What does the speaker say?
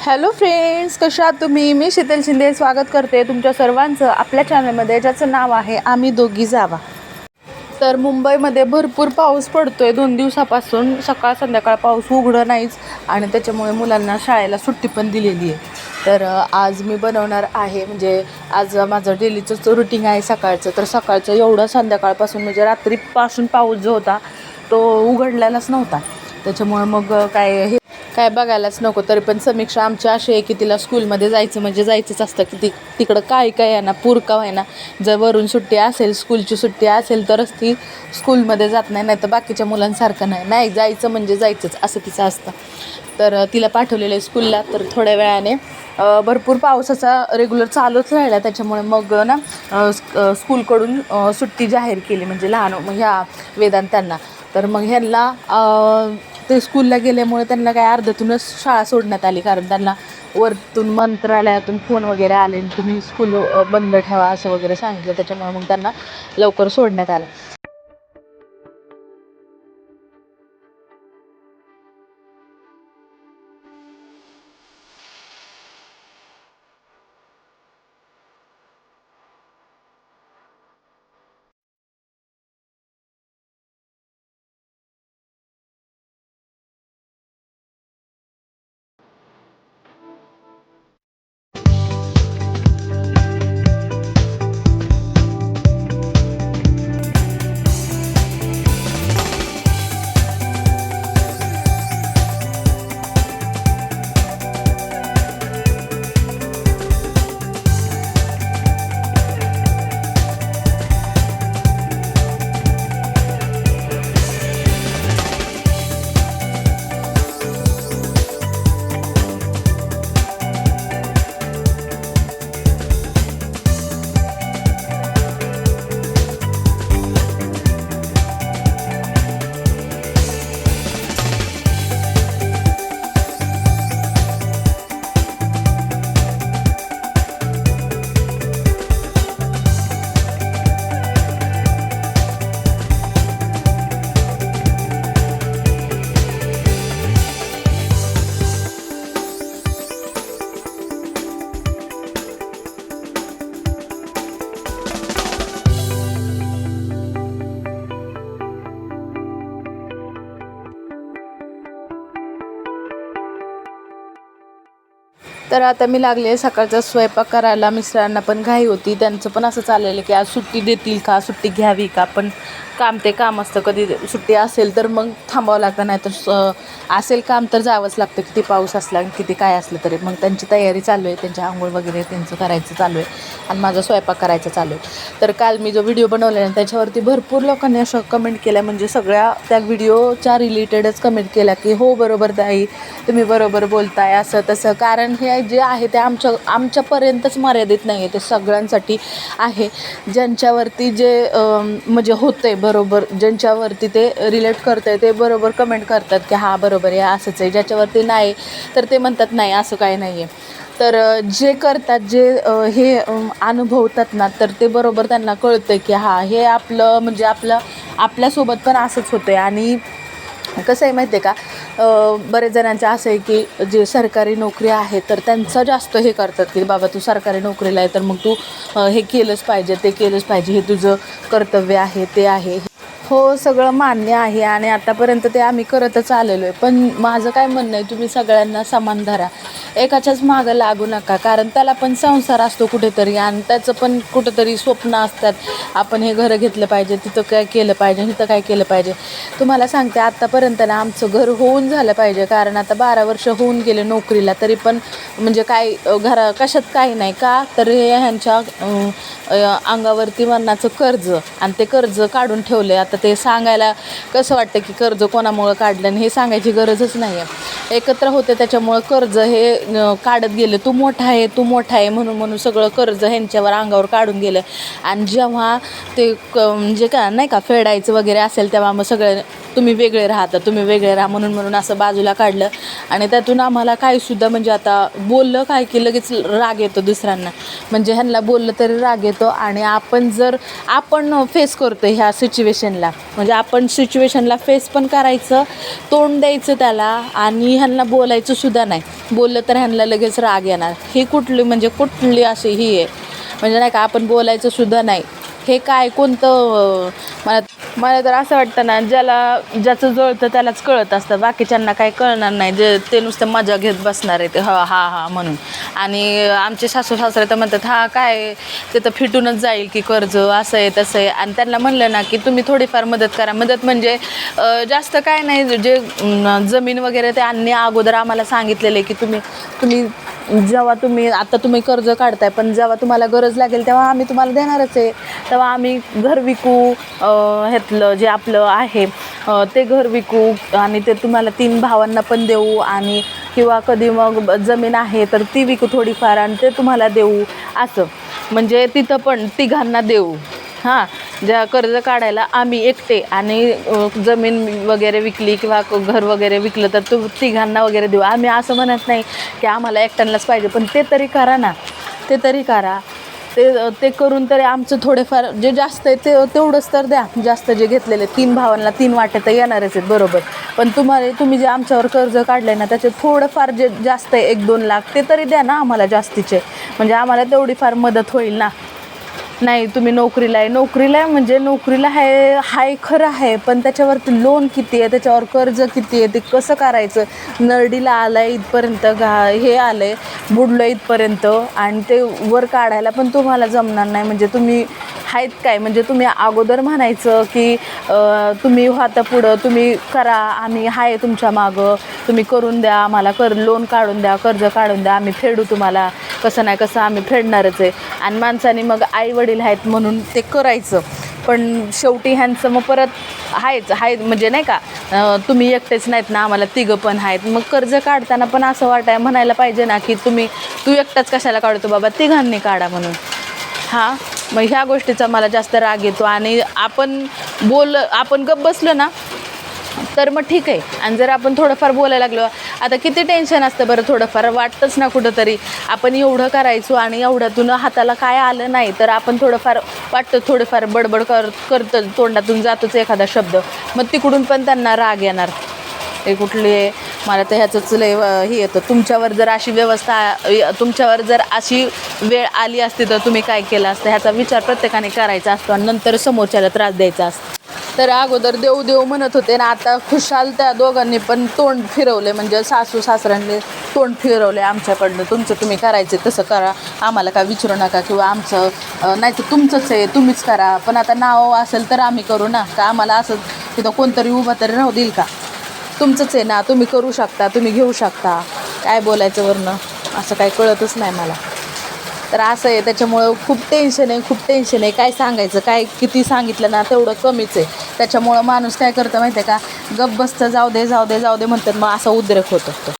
Hello friends कशा आहात तुम्ही? मी शीतल शिंदे स्वागत करते तुमच्या सर्वांचं आपल्या चॅनलमध्ये ज्याचं नाव आहे आम्ही दोघी जावा. तर मुंबईमध्ये भरपूर पाऊस पडतोय. दोन दिवसापासून सकाळ संध्याकाळ पाऊस उघडं नाहीच आणि त्याच्यामुळे मुलांना शाळेला सुट्टी पण दिलेली आहे. तर आज मी बनवणार आहे म्हणजे आज माझं डेलीचं रुटीन आहे सकाळचं. तर सकाळचं एवढं संध्याकाळपासून म्हणजे रात्रीपासून पाऊस जो होता तो उघडलेलाच नव्हता. त्याच्यामुळे मग काय हे काय बघायलाच नको तरी पण समीक्षा आमची अशी आहे की तिला स्कूलमध्ये जायचं म्हणजे जायचंच असतं की ती तिकडं काय काय आहे ना पूर का आहे ना जर वरून सुट्टी असेल स्कूलची सुट्टी असेल तरच ती स्कूलमध्ये जात नाही नाही तर बाकीच्या मुलांसारखं नाही. नाही जायचं म्हणजे जायचंच असं तिचं असतं. तर तिला पाठवलेलं आहे स्कूलला तर थोड्या वेळाने भरपूर पावसाचा रेग्युलर चालूच राहिला त्याच्यामुळे मग ना स्क- स्कूलकडून सुट्टी जाहीर केली म्हणजे लहान ह्या वेदांतांना. तर मग ह्यांना ते स्कूलला गेल्यामुळे त्यांना काय अर्ध्यातूनच शाळा सोडण्यात आली. कारण त्यांना वरतून मंत्रालयातून फोन वगैरे आले आणि तुम्ही स्कूल बंद ठेवा असं वगैरे सांगितलं. त्याच्यामुळे मग त्यांना लवकर सोडण्यात आलं. तर आता मी लागले सकाळचा स्वयंपाक करायला. मिस्टरांना पण घाई होती. त्यांचं पण असं चाललेलं की आज सुट्टी देतील का? सुट्टी घ्यावी का? पण काम ते काम असतं. कधी सुट्टी असेल तर मग थांबावं लागतं. नाही तर स- असेल काम तर जावंच लागतं. किती पाऊस असला किती काय असलं तरी. मग त्यांची तयारी चालू आहे. त्यांची आंघोळ वगैरे त्यांचं करायचं चालू आहे. आणि माझा स्वयंपाक करायचा चालू आहे. तर काल मी जो व्हिडिओ बनवला आहे त्याच्यावरती भरपूर लोकांनी असं कमेंट केल्या. म्हणजे सगळ्या त्या व्हिडिओच्या रिलेटेडच कमेंट केल्या की हो बरोबर ताई. तुम्ही बरोबर बोलताय. असं तसं. कारण हे जे आहे ते आमच्या आमच्यापर्यंतच मर्यादित नाही आहे ते सगळ्यांसाठी आहे. ज्यांच्यावरती जे म्हणजे होतं आहे बरोबर ज्यांच्यावरती ते रिलेट करतंय ते बरोबर कमेंट करतात की हां बरोबर आहे असंच आहे. ज्याच्यावरती नाही तर ते म्हणतात नाही असं काही नाही आहे तर जे करतात जे हे अनुभवतात ना तर ते बरोबर त्यांना कळतं की हां हे आपलं म्हणजे आपलं आपल्यासोबत पण असंच होतं आहे आणि कसं आहे माहिती आहे का बरेच जणांचं असं आहे की जे सरकारी नोकरी आहे तर त्यांचं जास्त हे करतात की बाबा तू सरकारी नोकरीला आहे तर मग तू हे केलंच पाहिजे ते केलंच पाहिजे हे तुझं कर्तव्य आहे ते आहे. हो सगळं मान्य आहे आणि आतापर्यंत ते आम्ही करतच आलेलो आहे. पण माझं काय म्हणणं आहे तुम्ही सगळ्यांना समान धरा. एकाच्याच मागं लागू नका कारण त्याला पण संसार असतो कुठेतरी आणि त्याचं पण कुठेतरी स्वप्न असतात. आपण हे घरं घेतलं पाहिजे तिथं काय केलं पाहिजे तिथं काय केलं पाहिजे. तुम्हाला सांगते आत्तापर्यंत ना आमचं घर होऊन झालं पाहिजे कारण आता बारा वर्ष होऊन गेले नोकरीला तरी पण म्हणजे काय घरा कशात काही नाही का? तर हे ह्यांच्या अंगावरती मरणाचं कर्ज आणि ते कर्ज काढून ठेवले आता ते सांगायला कसं वाटतं की कर्ज कोणामुळं काढलं? आणि हे सांगायची गरजच नाही आहे एकत्र होते त्याच्यामुळं कर्ज हे काढत गेले तू मोठा आहे तू मोठा आहे म्हणून म्हणून सगळं कर्ज ह्यांच्यावर अंगावर काढून गेलं. आणि जेव्हा ते क म्हणजे का नाही का फेडायचं वगैरे असेल तेव्हा मग सगळे तुम्ही वेगळे राहता तुम्ही वेगळे राहा म्हणून म्हणून असं बाजूला काढलं. आणि त्यातून आम्हाला काही सुद्धा म्हणजे आता बोललं काय की लगेच राग येतो दुसऱ्यांना. म्हणजे ह्यांना बोललं तरी राग येतो. आणि आपण जर आपण फेस करतो ह्या सिच्युएशनला म्हणजे आपण सिच्युएशनला फेस पण करायचं तोंड द्यायचं त्याला आणि ह्यांना बोलायचं सुद्धा नाही. बोललं तर ह्यांना लगेच राग येणार. ही कुठली म्हणजे कुठली अशी ही आहे? म्हणजे नाही का आपण बोलायचं सुद्धा नाही. हे काय कोणतं मला मला तर असं वाटतं ना ज्याला ज्याचं जळतं त्यालाच कळत असतं. बाकीच्यांना काही कळणार नाही. जे ते नुसतं मजा घेत बसणार आहे ते हा हा हा म्हणून. आणि आमचे सासू सासरे तर म्हणतात हा काय ते तर फिटूनच जाईल की कर्ज असं आहे तसं आहे. आणि त्यांना म्हणलं ना की तुम्ही थोडीफार मदत करा. मदत म्हणजे जास्त काय नाही. जे जमीन वगैरे ते अन्य अगोदर आम्हाला सांगितलेलं आहे की तुम्ही तुम्ही जेव्हा तुम्ही आता तुम्ही कर्ज काढताय पण जेव्हा तुम्हाला गरज लागेल तेव्हा आम्ही तुम्हाला देणारच आहे. तेव्हा आम्ही घर विकू ह्यातलं जे आपलं आहे ते घर विकू आणि ते तुम्हाला तीन भावांना पण देऊ आणि किंवा कधी मग जमीन आहे तर ती विकू थोडीफार आणि ते तुम्हाला देऊ असं. म्हणजे तिथं पण तिघांना देऊ. हां. ज्या कर्ज काढायला आम्ही एकटे आणि जमीन वगैरे विकली किंवा क- घर वगैरे विकलं तर तू तिघांना वगैरे देऊ. आम्ही असं म्हणत नाही की आम्हाला एकट्यांनाच पाहिजे पण ते तरी करा ना. ते तरी करा. ते ते करून तरी आमचं थोडेफार जे जास्त आहे ते तेवढंच तर द्या. जास्त जे घेतलेले तीन भावांना तीन वाटे तर येणारच आहेत बरोबर. पण तुम्हाला तुम्ही जे आमच्यावर कर्ज काढलं आहे ना त्याचे थोडंफार जे जास्त आहे एक दोन लाख ते तरी द्या ना आम्हाला जास्तीचे. म्हणजे आम्हाला तेवढी फार मदत होईल ना. नाही तुम्ही नोकरीला आहे. नोकरीला आहे म्हणजे नोकरीला आहे हाय खरं आहे पण त्याच्यावरती लोन किती आहे त्याच्यावर कर्ज किती आहे ते कसं करायचं? नरडीला आलं आहे इथपर्यंत घा हे आलं आहे बुडलं इथपर्यंत आणि ते वर काढायला पण तुम्हाला जमणार नाही. म्हणजे तुम्ही आहेत काय? म्हणजे तुम्ही अगोदर म्हणायचं की तुम्ही हो आता पुढं तुम्ही करा आम्ही आहे तुमच्या मागं. तुम्ही करून द्या आम्हाला कर लोन काढून द्या कर्ज काढून द्या आम्ही फेडू तुम्हाला. कसं नाही कसं आम्ही फेडणारच आहे. आणि माणसाने मग आई वडील आहेत म्हणून ते करायचं. पण शेवटी ह्यांचं मग परत आहेच आहे म्हणजे नाही का? तुम्ही एकटेच नाहीत ना आम्हाला तिघं पण आहेत. मग कर्ज काढताना पण असं वाटाय म्हणायला पाहिजे ना की तुम्ही तू एकटाच कशाला काढतो बाबा? तिघांनी काढा म्हणून. हां? मग ह्या गोष्टीचा मला जास्त राग येतो आणि आपण बोल आपण गप्प बसलो ना तर मग ठीक आहे. आणि जर आपण थोडंफार बोलायला लागलो आता किती टेन्शन असतं बरं थोडंफार? वाटतंच ना कुठंतरी. आपण एवढं करायचो आणि एवढ्यातून हाताला काय आलं नाही तर आपण थोडंफार वाटतं थोडंफार बडबड कर करतं तोंडातून जातोच एखादा शब्द. मग तिकडून पण त्यांना राग येणार. हे कुठली आहे मला तर ह्याचंच लय हे येतं. तुमच्यावर जर अशी व्यवस्था तुमच्यावर जर अशी वेळ आली असती तर तुम्ही काय केलं असतं? ह्याचा विचार प्रत्येकाने करायचा असतो आणि नंतर समोरच्याला त्रास द्यायचा असतो. तर अगोदर देव देव म्हणत होते ना आता खुशाल त्या दोघांनी पण तोंड फिरवले. म्हणजे सासू सासऱ्यांनी तोंड फिरवले आमच्याकडनं. तुमचं तुम्ही करायचे तसं करा. आम्हाला काय विचारू नका किंवा आमचं नाही तर तुमचंच आहे तुम्हीच करा. पण आता नाव असेल तर आम्ही करू ना. का आम्हाला असं तिथं कोणतरी उभं तरी राहू देईल का? तुमचंच आहे ना. तुम्ही करू शकता तुम्ही घेऊ शकता. काय बोलायचं वरनं? असं काही कळतच नाही मला. तर असं आहे त्याच्यामुळं खूप टेन्शन आहे खूप टेन्शन आहे. काय सांगायचं काय किती सांगितलं ना तेवढं कमीच आहे. त्याच्यामुळं माणूस काय करतं माहिती आहे का गप बसतं जाऊ दे जाऊ दे जाऊ दे म्हणतात मग असा उद्रेक होत असतो.